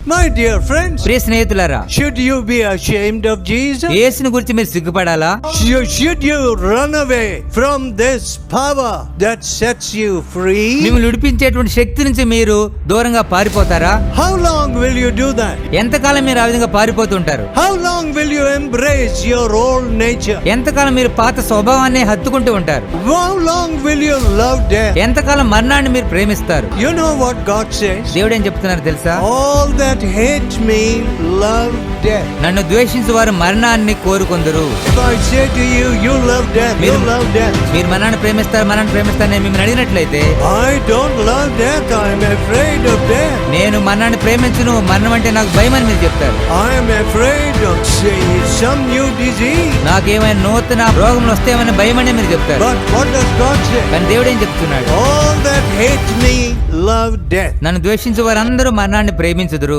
My dear friends ప్రియ స్నేహితులారా should you be ashamed of Jesus యేసుని గురించి మీరు సిగ్గుపడాలా? Should you run away from this power that sets you free మిమ్మల్ని విడిపించేటువంటి శక్తి నుంచి మీరు దూరంగా పారిపోతారా? How long will you do that ఎంత కాలం మీరు ఆ విధంగా పారిపోతుంటారు? How long will you embrace your old nature ఎంత కాలం మీరు పాత స్వభావాన్ని హత్తుకుంటూ ఉంటారు? How long will you love death ఎంత కాలం మరణాన్ని మీరు ప్రేమిస్తారు? You know what God says దేవుడు ఏం చెప్తున్నారు తెలుసా? All the that hate me love. నన్ను ద్వేషించు వారు మరణాన్ని కోరుకుందరు. మీరు మరణాన్ని ప్రేమిస్తారు మరణాన్ని ప్రేమిస్తారు నేను మిమ్మల్ని అడిగినట్లయితే. నేను మరణాన్ని ప్రేమించును మరణం అంటే నాకు భయం అని మీరు చెప్తారు. నాకేమైనా నూతన రోగములు వస్తాయమని భయం అని మీరు చెప్తారు? కానీ దేవుడు ఏం చెప్తున్నాడు. నన్ను ద్వేషించే వారందరూ మరణాన్ని ప్రేమించుదురు